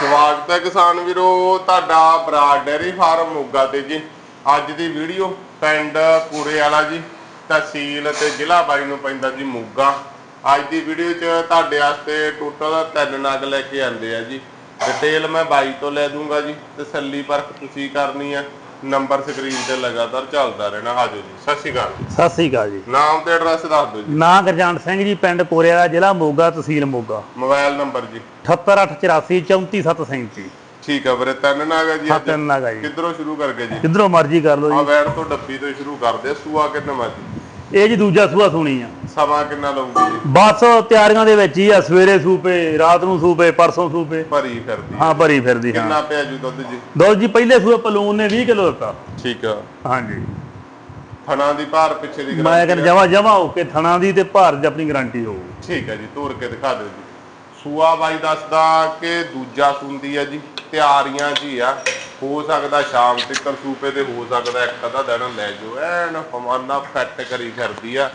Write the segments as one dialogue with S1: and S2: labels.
S1: ਸਵਾਗਤ ਹੈ ਕਿਸਾਨ ਵੀਰੋ, ਤੁਹਾਡਾ ਬਰਾਡ ਡੈਰੀ ਫਾਰਮ ਮੋਗਾ ਤੇ ਜੀ। ਅੱਜ ਦੀ ਵੀਡੀਓ ਪਿੰਡ ਪੂਰੇ ਵਾਲਾ ਜੀ, ਤਹਿਸੀਲ ਤੇ ਜ਼ਿਲ੍ਹਾ ਬਾਈ ਨੂੰ ਪੈਂਦਾ ਜੀ ਮੋਗਾ। ਅੱਜ ਦੀ ਵੀਡੀਓ 'ਚ ਤੁਹਾਡੇ ਵਾਸਤੇ ਟੋਟਲ ਤਿੰਨ ਨਗ ਲੈ ਕੇ ਆਂਦੇ ਆ ਜੀ। ਡਿਟੇਲ ਮੈਂ ਬਾਈ ਤੋਂ ਲੈ ਦੂੰਗਾ ਜੀ, ਤਸੱਲੀ ਪਰਖ ਤੁਸੀਂ ਕਰਨੀ ਆ। ਨੰਬਰ ਸਕਰੀਨ ਤੇ ਲਗਾਤਾਰ ਚੱਲਦਾ ਰਹਿਣਾ। ਆਜੋ ਜੀ ਸਤਿ ਸ਼੍ਰੀ ਅਕਾਲ।
S2: ਸਤਿ ਸ੍ਰੀ ਅਕਾਲ ਜੀ।
S1: ਨਾਮ ਤੇ ਐਡਰੈਸ ਦੱਸ ਦਿਓ ਜੀ।
S2: ਨਾਂ ਗੁਰਜੰਟ ਸਿੰਘ ਜੀ ਪਿੰਡ ਕੋਰਿਆ ਜ਼ਿਲ੍ਹਾ ਮੋਗਾ ਤਹਿਸੀਲ ਮੋਗਾ।
S1: ਮੋਬਾਈਲ ਨੰਬਰ ਜੀ।
S2: 78884 34737
S1: ਠੀਕ ਆ ਵੀਰੇ ਤਿੰਨ ਨਗ ਆ ਜੀ ਅੱਜ।
S2: ਤਿੰਨ ਨਗ ਆ ਜੀ।
S1: ਕਿੱਧਰੋਂ ਸ਼ੁਰੂ ਕਰਕੇ ਜੀ?
S2: ਜਿੱਧਰੋਂ ਮਰਜ਼ੀ ਕਰ ਲਓ
S1: ਆ ਵੈੜ ਤੋਂ ਡੱਬੀ ਤੋਂ ਸ਼ੁਰੂ ਕਰਦੇ ਆ, ਸੂਆ ਕਿੰਨਾ ਮਾ ਜੀ
S2: ਜੀ ਇਹ ਜੀ ਦੂਜਾ ਸੂਆ ਸੁਣੀ ਆ।
S1: ਸਮਾਂ ਕਿੰਨਾ ਲਊਗੀ
S2: ਬਸ ਤਿਆਰੀਆਂ ਦੇ ਵਿੱਚ ਹੀ ਆ ਸਵੇਰੇ ਸੂਪੇ ਰਾਤ ਨੂੰ ਸੂਪੇ ਪਰਸੋਂ ਸੂਪੇ।
S1: ਭਰੀ ਫਿਰਦੀ।
S2: ਹਾਂ ਭਰੀ ਫਿਰਦੀ ਹਾਂ।
S1: ਕਿੰਨਾ ਪਿਆ ਜੀ ਦੁੱਧ ਜੀ?
S2: ਦੋ ਜੀ ਪਹਿਲੇ ਸੂਏ ਪਲੂਨ ਨੇ 20 ਕਿਲੋ ਦਿੱਤਾ।
S1: ਠੀਕ ਆ।
S2: ਹਾਂਜੀ।
S1: ਥਣਾ ਦੀ ਭਾਰ ਪਿੱਛੇ ਦੀ
S2: ਮੈਂ ਕਹਿੰਦਾ। ਜਮਾ ਜਮਾ ਹੋ ਕੇ ਥਣਾ ਦੀ ਤੇ ਭਾਰ ਦੀ ਆਪਣੀ ਗਾਰੰਟੀ ਹੋਊ।
S1: ਠੀਕ ਹੈ ਜੀ ਤੋਰ ਕੇ ਦਿਖਾ ਦਿਓ ਜੀ। ਸੂਆ ਬਾਈ ਦੱਸਦਾ ਕਿ ਦੂਜਾ ਸੁੰਦੀ ਆ ਜੀ ਤਿਆਰੀਆਂ ਜੀ ਆ। ਹੋ ਸਕਦਾ ਸ਼ਾਮ ਤੱਕ ਸੂਪੇ ਤੇ ਹੋ ਸਕਦਾ ਇੱਕ ਅੱਧਾ ਦਿਨ ਲੈ ਜਾਓ। ਐਨ ਹਵਾਨਾ ਫਿੱਟ ਕਰੀ ਫਿਰਦੀ ਆ।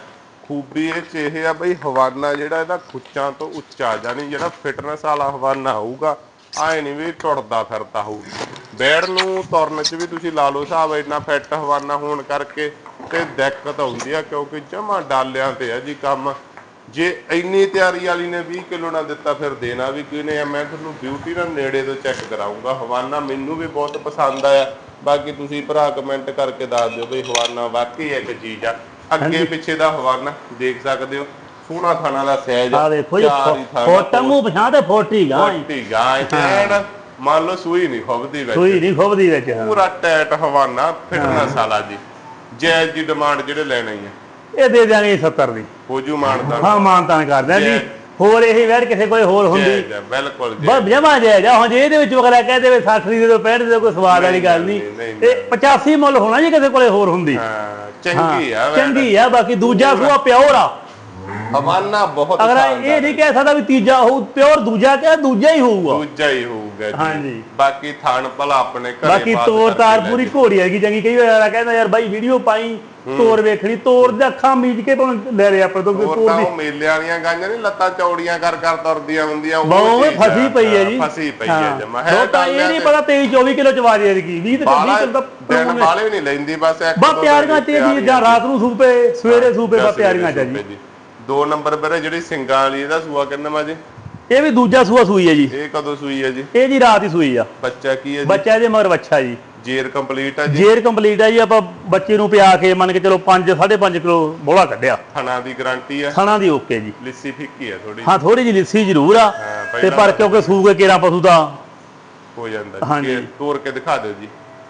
S1: ਖੂਬੀ ਇਹ ਚ ਇਹ ਆ ਬਈ ਹਵਾਨਾ ਜਿਹੜਾ ਇਹਦਾ ਖੁੱਚਾਂ ਤੋਂ ਉੱਚਾ ਜਾਨੀ ਜਿਹੜਾ ਫਿਟਨੈਸ ਵਾਲਾ ਹਵਾਨਾ ਹੋਊਗਾ, ਆਏ ਨਹੀਂ ਵੀ ਟੁੱਟਦਾ ਫਿਰਦਾ ਹੋਊ। ਬੈੜ ਨੂੰ ਤੁਰਨ ਚ ਵੀ ਤੁਸੀਂ ਲਾ ਲਓ ਹਿਸਾਬ ਇੰਨਾ ਫਿੱਟ ਹਵਾਨਾ ਹੋਣ ਕਰਕੇ ਤੇ ਦਿੱਕਤ ਆਉਂਦੀ ਆ, ਕਿਉਂਕਿ ਜਮਾ ਡਾਲਿਆਂ ਤੇ ਆ ਜੀ ਕੰਮ। ਜੇ ਇੰਨੀ ਤਿਆਰੀ ਵਾਲੀ ਨੇ 20 ਕਿਲੋ ਨਾ ਦਿੱਤਾ ਫਿਰ ਦੇਣਾ ਵੀ ਕਿਹਨੇ ਆ? ਮੈਂ ਤੁਹਾਨੂੰ ਬਿਊਟੀ ਨਾਲ ਨੇੜੇ ਤੋਂ ਚੈੱਕ ਕਰਾਉਂਗਾ ਹਵਾਨਾ ਮੈਨੂੰ ਵੀ ਬਹੁਤ ਪਸੰਦ ਆਇਆ। ਬਾਕੀ ਤੁਸੀਂ ਭਰਾ ਕਮੈਂਟ ਕਰਕੇ ਦੱਸ ਦਿਓ ਵੀ ਹਵਾਨਾ ਵਾਕਈ ਇੱਕ ਚੀਜ਼ ਆ। ਅੱਗੇ ਪਿੱਛੇ ਦਾ ਹਵਾਨਾ ਦੇਖ ਸਕਦੇ ਹੋ। ਸੋਹਣਾ ਖਾਣਾ ਦਾ ਸਹਿਜ
S2: ਆ ਦੇਖੋ ਜੀ ਫੋਟਾ ਮੂੰਹ ਪਛਾਣ ਤੇ ਫੋਟੀ ਗਾਂ
S1: ਫੋਟੀ ਗਾਂ ਐਨ ਮੰਨ ਲਓ ਸੂਈ ਨਹੀਂ ਖੁੱਬਦੀ ਵਿੱਚ।
S2: ਸੂਈ ਨਹੀਂ ਖੁੱਬਦੀ ਵਿੱਚ।
S1: ਪੂਰਾ ਟੈਟ ਹਵਾਨਾ ਫਿਟਨੈਸ ਵਾਲਾ ਜੀ। ਜੈ ਜੀ ਡਿਮਾਂਡ ਜਿਹੜੇ ਲੈਣੇ ਆ।
S2: ਇਹ ਦੇ ਦਿਆਂਗੇ 70 ਦੀ।
S1: ਹੋ ਜੂ ਮਾਨਦਾ
S2: ਹਾਂ ਮਾਨਤਾਨ ਕਰ ਦਿਆਂ ਜੀ
S1: ਜੈ।
S2: ਹੋਰ ਇਹ ਵੈਰ ਕਿਸੇ ਕੋਈ ਹੋਰ ਹੁੰਦੀ।
S1: ਬਿਲਕੁਲ ਜੀ
S2: ਬਸ ਜਮਾ ਜਾਏਗਾ ਹੁਣ ਜੇ ਇਹਦੇ ਵਿੱਚ ਵਗੈਰਾ ਕਹਦੇ ਵੀ 60 ਦੀ ਦੇ ਦੋ 65 ਦੇ ਕੋਈ ਸਵਾਦ ਵਾਲੀ ਗੱਲ
S1: ਨਹੀਂ,
S2: ਨਹੀਂ
S1: ਨਹੀਂ,
S2: ਤੇ 85 ਮੁੱਲ ਹੋਣਾ ਜੀ ਕਿਸੇ ਕੋਲੇ ਹੋਰ ਹੁੰਦੀ।
S1: ਹਾਂ
S2: ਹਾਂ,
S1: ਚੰਗੀ ਆ।
S2: ਚੰਗੀ ਆ ਬਾਕੀ ਦੂਜਾ ਸੂਆ ਪਿਓਰ ਆ।
S1: ਹਵਾਨਾ ਬਹੁਤ
S2: ਅਗਰ ਇਹ ਨਹੀਂ ਕਹਿ ਸਕਦਾ ਵੀ ਤੀਜਾ ਹੋਊ ਪਿਓਰ ਦੂਜਾ ਕਹੇ ਦੂਜਾ ਹੀ ਹੋਊਗਾ।
S1: ਦੂਜਾ ਹੀ ਹੋਊਗਾ ਜੀ।
S2: ਹਾਂਜੀ।
S1: ਬਾਕੀ ਥਾਣ ਭਲਾ ਆਪਣੇ ਘਰੇ
S2: ਬਾਕੀ ਤੋਰ ਤਾਰ ਪੂਰੀ। ਘੋੜੀ ਹੈਗੀ ਚੰਗੀ। ਕਈ ਵਾਰ ਕਹਿੰਦਾ ਯਾਰ ਬਾਈ ਵੀਡੀਓ ਪਾਈ ਤੋਰ ਵੇਖਣੀ ਤੋਰ ਦੇ ਅੱਖਾਂ ਮੀਚ ਕੇ ਭਾਵੇਂ ਲੈ ਰਿਆ ਪਰ ਤੋਂ ਤੋਰ ਦੀ।
S1: ਉਹ ਮੇਲੇ ਵਾਲੀਆਂ ਗਾਂਆਂ ਨਹੀਂ ਲੱਤਾਂ ਚੌੜੀਆਂ ਕਰ ਕਰ ਤੁਰਦੀਆਂ ਹੁੰਦੀਆਂ ਉਹ
S2: ਬਹੁਤ ਫਸੀ ਪਈ ਹੈ ਜੀ।
S1: ਫਸੀ ਪਈ ਹੈ ਜਮਾ।
S2: ਦੋ ਤਾਂ ਇਹ ਨਹੀਂ ਪਤਾ 23 24 ਕਿਲੋ ਚਵਾ ਦੇ ਰਹੀ 20 ਤੇ 20
S1: ਬਾਲਾ
S2: ਕਿਲੋ
S1: ਦਿਨ
S2: ਦਾ
S1: ਬਾਲੇ ਵੀ ਨਹੀਂ ਲੈਂਦੀ ਬਸ ਇੱਕ
S2: ਤਿਆਰੀਆਂ
S1: ਦਿਨ
S2: ਚ ਜੀ ਰਾਤ ਨੂੰ ਸੂਪੇ ਸਵੇਰੇ ਸੂਪੇ
S1: ਜਾਂ
S2: ਬਸ ਤਿਆਰੀਆਂ ਚ ਜੀ।
S1: ਦੋ ਨੰਬਰ ਵੀਰੇ ਜਿਹੜੀ ਸਿੰਗਾਂ ਵਾਲੀ ਇਹਦਾ ਸੂਆ ਕਿੰਨਾ ਮਾ ਜੀ?
S2: ਇਹ ਵੀ ਦੂਜਾ ਸੂਆ ਸੂਈ ਹੈ ਜੀ।
S1: ਇਹ ਕਦੋਂ ਸੂਈ ਹੈ ਜੀ?
S2: ਇਹ ਜੀ ਰਾਤ ਹੀ ਸੂਈ ਆ।
S1: ਬੱਚਾ ਕੀ ਹੈ ਜੀ?
S2: ਬੱਚਾ ਇਹਦੇ ਮਗਰ ਬੱਚਾ ਜੀ।
S1: ਜੇਰ ਕੰਪਲੀਟ ਹੈ ਜੀ?
S2: ਜੇਰ ਕੰਪਲੀਟ ਆ ਜੀ ਆਪਾਂ ਬੱਚੇ ਨੂੰ ਪਿਆ ਕੇ ਮੰਨ ਕੇ ਚਲੋ 5 5.5 ਕਿਲੋ ਬੋਲਾ ਕੱਢਿਆ।
S1: ਥਣਾ ਦੀ ਗਾਰੰਟੀ ਹੈ
S2: ਥਣਾ ਦੀ ਓਕੇ ਜੀ।
S1: ਲਿੱਸੀ ਫਿੱਕੀ ਹੈ ਥੋੜੀ
S2: ਹਾਂ ਥੋੜੀ ਜਿਹੀ ਲਿੱਸੀ ਜ਼ਰੂਰ ਆ। ਤੇ ਪਰ ਕਿਉਂਕਿ ਸੂ ਕੇ ਕੇਰਾ ਪਸ਼ੂ ਦਾ
S1: ਹੋ ਜਾਂਦਾ ਜੀ। ਤੋੜ ਕੇ ਦਿਖਾ ਦਿਓ ਜੀ।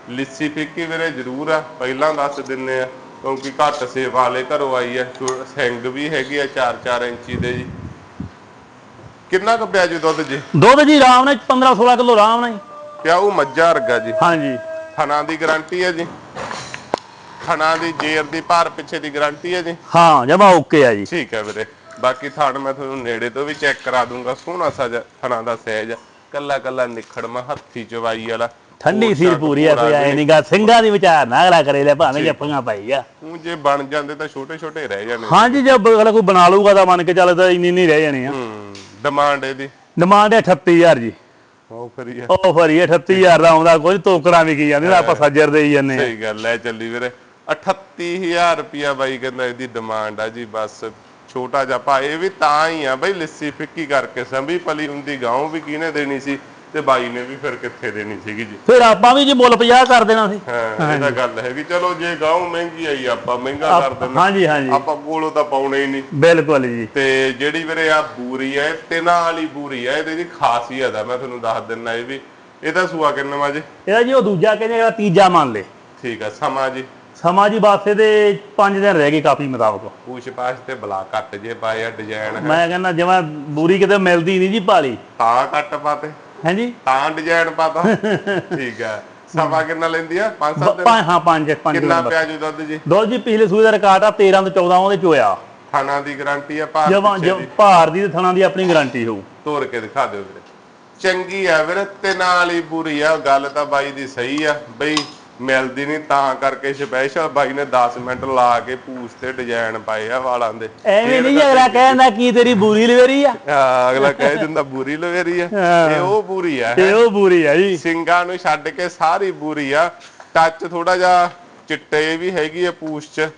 S1: ਲਿੱਸੀ ਫਿੱਕੀ ਵੀਰੇ ਜ਼ਰੂਰ ਆ। ਪਹਿਲਾਂ ਦੱਸ ਦਿੰਨੇ ਆ ਕਿਉਂਕਿ ਘੱਟ ਸੇਵਾ ਵਾਲੇ ਘਰੋਂ ਆਈ ਹੈ ਛੋ- ਸਿੰਘ ਵੀ ਹੈਗੀ ਆ 4-4 ਇੰਚੀ ਦੇ ਜੀ। ਕਿੰਨਾ ਕੁ ਪਿਆ ਜੀ ਦੁੱਧ ਜੀ?
S2: ਦੁੱਧ ਜੀ ਆਰਾਮ ਨਾਲ 15 16 ਕਿਲੋ ਆਰਾਮ ਨਾਲ।
S1: ਪਿਆ ਉਹ ਮੱਝਾਂ ਵਰਗਾ ਜੀ?
S2: ਹਾਂਜੀ।
S1: ਥਣਾ ਦੀ ਗਾਰੰਟੀ ਹੈ ਜੀ? ਥਣਾ ਦੀ ਜੇਰ ਦੀ ਭਾਰ ਪਿੱਛੇ ਦੀ ਗਾਰੰਟੀ ਹੈ ਜੀ?
S2: ਹਾਂ ਜਮਾ ਓਕੇ ਆ ਜੀ।
S1: ਠੀਕ ਹੈ ਵੀਰੇ। ਬਾਕੀ ਥਣ ਮੈਂ ਤੁਹਾਨੂੰ ਨੇੜੇ ਤੋਂ ਵੀ ਚੈੱਕ ਕਰਾ ਦੂੰਗਾ ਸੋਹਣਾ ਸਜਾ ਥਣਾ ਦਾ ਸਹਿਜ ਕੱਲਾ ਕੱਲਾ ਨਿਖੜਮਾ ਹੱਥੀ ਚਵਾਈ ਵਾਲਾ।
S2: ਠੰਡੀ ਸੀਰ ਪੂਰੀ ਆ ਕੋਈ ਐ ਨਹੀਂ ਗਾ ਸਿੰਘਾਂ ਦੀ ਵਿਚਾਰ ਨਾ ਅਗਲਾ ਕਰੇ ਲੈ ਭਾਵੇਂ ਜੱਫੀਆਂ ਪਾਈ ਆ।
S1: ਉਹ ਜੇ ਬਣ ਜਾਂਦੇ ਤਾਂ ਛੋਟੇ ਛੋਟੇ ਰਹਿ ਜਾਣੇ।
S2: ਹਾਂਜੀ ਜੇ ਅਗਲਾ ਕੋਈ ਬਣਾ ਲਊਗਾ ਤਾਂ ਮੰਨ ਕੇ ਚੱਲਦਾ ਇੰਨੀ ਨਹੀਂ ਰਹਿ ਜਾਣੀ ਆ।
S1: ਹੂੰ ਡਿਮਾਂਡ ਇਹਦੀ।
S2: ਡਿਮਾਂਡ ਹੈ 38000 ਜੀ।
S1: ਉਹ ਫਰੀ ਆ।
S2: ਉਹ ਫਰੀ 38000 ਦਾ ਆਉਂਦਾ ਕੁਝ ਤੋਕੜਾਂ ਵੀ ਕੀ ਜਾਂਦੇ ਨਾ ਆਪਾਂ ਸੱਜਰ ਦੇ ਹੀ ਜਾਂਦੇ
S1: ਸਹੀ ਗੱਲ ਲੈ ਚੱਲੀ ਵੀਰੇ। 38000 ਰੁਪਿਆ ਬਾਈ ਕਹਿੰਦਾ ਇਹਦੀ ਡਿਮਾਂਡ ਆ ਜੀ ਬਸ। ਛੋਟਾ ਜਿਹਾ ਭਾ ਇਹ ਵੀ ਤਾਂ ਹੀ ਆ ਬਈ ਲੱਸੀ ਫਿੱਕੀ ਕਰਕੇ ਸੰਭੀ ਪਲੀ ਹੁੰਦੀ ਗਾਉਂ ਵੀ ਕਿਹਨੇ ਦੇਣੀ ਸੀ? ਤੇ ਬਾਈ ਨੇ ਵੀ ਫਿਰ ਕਿੱਥੇ ਦੇਣੀ ਸੀਗੀ ਜੀ?
S2: ਫਿਰ ਆਪਾਂ ਵੀ ਜੀ ਮੁੱਲ 50 ਕਰ ਦੇਣਾ ਸੀ।
S1: ਹਾਂ ਇਹ ਤਾਂ ਗੱਲ ਹੈਗੀ। ਚਲੋ ਜੇ ਗਾਉਂ ਮਹਿੰਗੀ ਆਈ ਆਪਾਂ ਮਹਿੰਗਾ ਕਰ ਦਿੰਦੇ।
S2: ਹਾਂਜੀ ਹਾਂਜੀ।
S1: ਆਪਾਂ ਕੋਲੋਂ ਤਾਂ ਪਾਉਣੇ ਹੀ ਨਹੀਂ।
S2: ਬਿਲਕੁਲ ਜੀ।
S1: ਤੇ ਜਿਹੜੀ ਵੀਰੇ ਆ ਬੂਰੀ ਹੈ ਤਿਨਾਂ ਵਾਲੀ ਬੂਰੀ ਹੈ ਇਹਦੀ ਖਾਸੀਅਤ ਆ। ਮੈਂ ਤੁਹਾਨੂੰ ਦੱਸ ਦਿੰਦਾ ਇਹ ਵੀ। ਇਹਦਾ ਸੂਆ ਕਿੰਨਾ ਵਾ ਜੀ?
S2: ਇਹਦਾ ਜੀ ਉਹ ਦੂਜਾ ਕਹਿੰਦੇ ਇਹਦਾ ਤੀਜਾ ਮੰਨ ਲੈ।
S1: ਠੀਕ ਆ ਸਮਾਂ ਜੀ।
S2: ਸਮਾਂ ਜੀ ਵਾਸਤੇ ਦੇ 5 ਦਿਨ ਰਹਿ ਗਏ ਕਾਪੀ ਮੁਤਾਬਕ।
S1: ਪੂਛ ਪਾਛ ਤੇ ਬਲਾ ਕੱਟ ਜੇ ਪਾਏ ਆ ਡਿਜ਼ਾਈਨ ਹੈ।
S2: ਮੈਂ ਕਹਿੰਦਾ ਜਿਵੇਂ ਬੂਰੀ ਕਿਤੇ ਮਿਲਦੀ ਨਹੀਂ ਜੀ ਭਾਲੀ
S1: ਤਾਂ ਕੱਟ ਪਾਤੇ
S2: ਹਾਂਜੀ?
S1: ਤਾਂ ਡਿਜ਼ਾਈਨ ਪਾਤਾ। ਠੀਕ ਆ ਸਮਾਂ ਕਿੰਨਾ ਲੈਂਦੀ ਆ? 5-7 ਦਿਨ?
S2: ਪੰਜ ਹਾਂ ਪੰਜ ਪੰਜ
S1: ਕਿੰਨਾ ਪਿਆ ਜੀ ਦੁੱਧ ਜੀ?
S2: ਦੋ ਜੀ ਪਿਛਲੇ ਸੂਏ ਦਾ ਰਿਕਾਰਡ ਆ 13 ਤੋਂ 14 ਉਹਦੇ ਚ ਹੋਇਆ।
S1: ਥਾਣਾ ਦੀ ਗਾਰੰਟੀ ਆ ਭਾਰ
S2: ਜਵਾਂ ਭਾਰ ਦੀ। ਤੇ ਥਣਾ ਦੀ ਆਪਣੀ ਗਾਰੰਟੀ ਹੋਊ।
S1: ਤੋੜ ਕੇ ਦਿਖਾ ਦਿਓ ਵੀਰੇ। ਚੰਗੀ ਆ ਵੀਰੇ ਤਿਨਾਂ ਵਾਲੀ ਬੁਰੀ ਆ ਗੱਲ ਤਾਂ ਬਾਈ ਦੀ ਸਹੀ ਆ ਬਈ ਮਿਲਦੀ ਨਹੀਂ ਤਾਂ ਕਰਕੇ ਸਪੈਸ਼ਲ ਬਾਈ ਨੇ 10 ਮਿੰਟ ਲਾ ਕੇ ਪੂਛ ਤੇ ਡਿਜ਼ਾਈਨ ਪਾਏ ਆ ਵਾਲਾਂ ਦੇ।
S2: ਐਵੇਂ ਨਹੀਂ ਅਗਲਾ ਕਹਿੰਦਾ ਕੀ ਤੇਰੀ ਬੁਰੀ ਲਵੇਰੀ ਆ?
S1: ਆ, ਅਗਲਾ ਕਹਿ ਦਿੰਦਾ ਬੁਰੀ ਲਵੇਰੀ ਆ।
S2: ਹਾਂ।
S1: ਇਹ ਉਹ ਬੁਰੀ ਆ
S2: ਤੇ ਉਹ ਬੁਰੀ ਆ ਜੀ।
S1: ਸਿੰਗਾਂ ਨੂੰ ਛੱਡ ਕੇ ਸਾਰੀ ਬੁਰੀ ਆ। ਟੱਚ ਥੋੜਾ ਜਿਹਾ ਚਿੱਟੇ ਵੀ ਹੈਗੀ ਆ ਪੂਛ ਚ।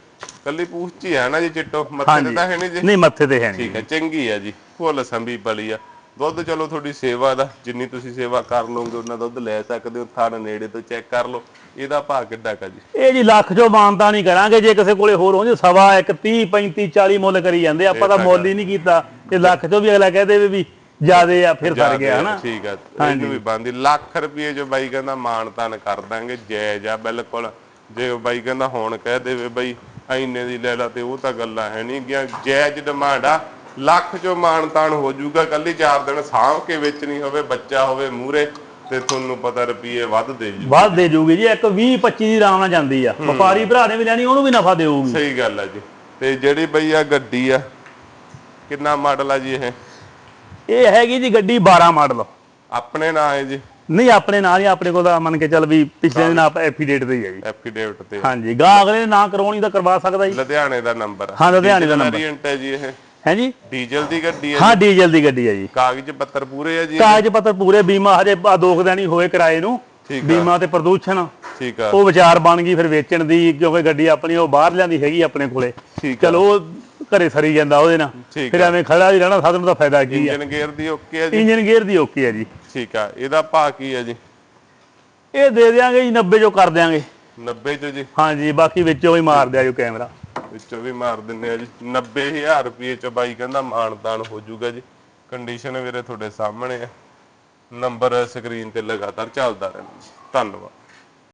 S1: ਕੱਲੀ ਪੂਛ ਚ ਹੀ ਆ ਨਾ ਜੀ ਚਿੱਟੋ। ਮੱਥੇ ਤੇ ਤਾਂ ਹੈ ਨਹੀਂ ਜੀ।
S2: ਨਹੀਂ ਮੱਥੇ ਤੇ ਹੈ ਨਹੀਂ
S1: ਠੀਕ ਹੈ ਚੰਗੀ ਹੈ ਜੀ। ਫੁੱਲ ਸੰਭੀ ਪਲੀ ਆ। ਦੁੱਧ ਚਲੋ ਤੁਹਾਡੀ ਸੇਵਾ ਦਾ ਜਿੰਨੀ ਤੁਸੀਂ ਸੇਵਾ ਕਰ ਲਓਗੇ ਉਹਨਾਂ ਦੁੱਧ ਲੈ ਸਕਦੇ ਹੋ ਥਣ ਨੇੜੇ ਤੋਂ ਚੈੱਕ ਕਰ ਲਓ ਇਹਦਾ ਭਾਅ ਕਿੱਡਾ ਕਾ ਜੀ?
S2: ਇਹ ਜੀ ਲੱਖ ਚੋਂ ਮਾਨਤਾ ਨਹੀਂ ਕਰਾਂਗੇ ਜੇ ਕਿਸੇ ਕੋਲੇ ਹੋਰ ਹੋਣ ਸਵਾ 1 30 35 40 ਮੁੱਲ ਕਰੀ ਜਾਂਦੇ ਆਪਾਂ ਤਾਂ ਮੁੱਲ ਹੀ ਨਹੀਂ ਕੀਤਾ ਇਹ ਲੱਖ ਚੋਂ ਵੀ ਅਗਲਾ ਕਹਦੇ ਵੀ ਜਿਆਦੇ ਆ ਫਿਰ ਸਰ ਗਿਆ ਹਨਾ?
S1: ਠੀਕ ਆ ਇਹਨੂੰ ਵੀ ਬੰਦੀ ਲੱਖ ਰੁਪਏ ਜੋ ਬਾਈ ਕਹਿੰਦਾ ਮਾਣ ਤਾਨ ਕਰ ਦਾਂਗੇ ਜਾਇਜ਼ ਆ ਬਿਲਕੁਲ। ਜੇ ਬਾਈ ਕਹਿੰਦਾ ਹੁਣ ਕਹਿ ਦੇਵੇ ਬਾਈ ਐਨੇ ਦੀ ਲੈ ਲਾ ਤੇ ਉਹ ਤਾਂ ਗੱਲਾਂ ਹੈ ਨਹੀਂ ਗਿਆ ਜਾਇਜ਼ ਡਿਮਾਂਡ ਆ। ਲੱਖ ਚੋਂ ਮਾਣ ਤਾਨ ਹੋ ਜਾਊਗਾ ਕੱਲੀ 4 ਦਿਨ ਸਾਂਭ ਕੇ ਵੇਚਣੀ ਹੋਵੇ ਬੱਚਾ ਹੋਵੇ ਮੂਰੇ ਤੇ ਤੁਹਾਨੂੰ ਪਤਾ ਰੁਪਏ ਵੱਧ ਦੇ ਜੂ
S2: ਵੱਧ ਦੇ ਜੂਗੀ ਜੀ ਇੱਕ 20 25 ਦੀ ਆਰਾਮ ਨਾਲ ਜਾਂਦੀ ਆ। ਵਪਾਰੀ ਭਰਾ ਨੇ ਵੀ ਲੈਣੀ ਉਹਨੂੰ ਵੀ ਨਫਾ ਦੇਊਗੀ।
S1: ਸਹੀ ਗੱਲ ਆ ਜੀ। ਤੇ ਜਿਹੜੀ ਬਈ ਆ ਗੱਡੀ ਆ ਕਿੰਨਾ ਮਾਡਲ ਆ ਜੀ ਇਹ?
S2: ਇਹ ਹੈਗੀ ਜੀ ਗੱਡੀ 12 ਮਾਡਲ।
S1: ਆਪਣੇ ਨਾਂ ਹੈ ਜੀ?
S2: ਨਹੀਂ ਆਪਣੇ ਨਾਲ ਹੀ ਆਪਣੇ ਕੋਲ ਤਾਂ ਮੰਨ ਕੇ ਚੱਲ ਵੀ ਪਿਛਲੇ ਦਿਨ ਆਪ ਐਫੀਡੇਟ ਤੇ ਹੀ ਹੈ ਜੀ
S1: ਐਫੀਡੇਵਿਟ ਤੇ।
S2: ਹਾਂਜੀ ਗਾਂ ਅਗਲੇ ਨੇ ਕਰਾਉਣੀ ਤਾਂ ਕਰਵਾ ਸਕਦਾ ਜੀ।
S1: ਲੁਧਿਆਣੇ ਦਾ ਨੰਬਰ
S2: ਹਾਂ, ਲੁਧਿਆਣੇ ਦਾ।
S1: ਵੇਰੀਐਂਟ ਹੈ ਜੀ ਇਹ।
S2: ਹੈ ਜੀ?
S1: ਡੀਜ਼ਲ ਦੀ ਗੱਡੀ ਹੈ
S2: ਹਾਂ ਡੀਜ਼ਲ ਦੀ ਗੱਡੀ ਹੈ ਜੀ।
S1: ਕਾਗਜ਼ ਪੱਤਰ ਪੂਰੇ ਆ ਜੀ
S2: ਕਾਗਜ਼ ਪੱਤਰ ਪੂਰੇ ਬੀਮਾ ਹਜੇ ਆ ਦੋ ਦਿਨ ਹੀ ਹੋਏ ਕਿਰਾਏ ਨੂੰ। ਬੀਮਾ ਤੇ ਪ੍ਰਦੂਸ਼ਣ।
S1: ਠੀਕ ਆ।
S2: ਉਹ ਵਿਚਾਰ ਬਣ ਗਈ ਫਿਰ ਵੇਚਣ ਦੀ ਕਿਉਂਕਿ ਗੱਡੀ ਆਪਣੀ ਉਹ ਬਾਹਰ ਲਿਆਂਦੀ ਹੈਗੀ ਆਪਣੇ ਕੋਲੇ। ਚਲੋ ਘਰੇ ਸਰੀ ਜਾਂਦਾ ਉਹਦੇ ਨਾਲ। ਫਿਰ ਐਵੇਂ ਖੜਾ ਹੀ ਰਹਿਣਾ ਸਾਧਨ ਦਾ ਫਾਇਦਾ ਕੀ ਆ?
S1: ਇੰਜਨ ਗੇਅਰ ਦੀ ਓਕੇ ਆ ਜੀ।
S2: ਇੰਜਨ ਗੇਅਰ ਦੀ ਓਕੇ ਆ ਜੀ।
S1: ਠੀਕ ਆ। ਇਹਦਾ ਭਾਅ ਕੀ ਹੈ ਜੀ?
S2: ਇਹ ਦੇ ਦਿਆਂਗੇ ਜੀ 90 ਜੋ ਕਰ ਦਿਆਂਗੇ।
S1: 90 ਚ ਜੀ।
S2: ਹਾਂਜੀ ਬਾਕੀ ਵਿੱਚੋਂ ਹੀ ਮਾਰ ਦਿਆ ਜੋ ਕੈਮਰਾ।
S1: ਵਿੱਚੋਂ ਵੀ ਮਾਰ ਦਿੰਨੇ ਆ ਜੀ। 90000 ਰੁਪਏ ਚ ਬਾਈ ਕਹਿੰਦਾ ਮਾਨਦਾਨ ਹੋ ਜਾਊਗਾ ਜੀ। ਕੰਡੀਸ਼ਨ ਵੀਰੇ ਤੁਹਾਡੇ ਸਾਹਮਣੇ ਆ। ਨੰਬਰ ਸਕਰੀਨ ਤੇ ਲਗਾਤਾਰ ਚੱਲਦਾ ਰਹਿੰਦਾ ਜੀ। ਧੰਨਵਾਦ।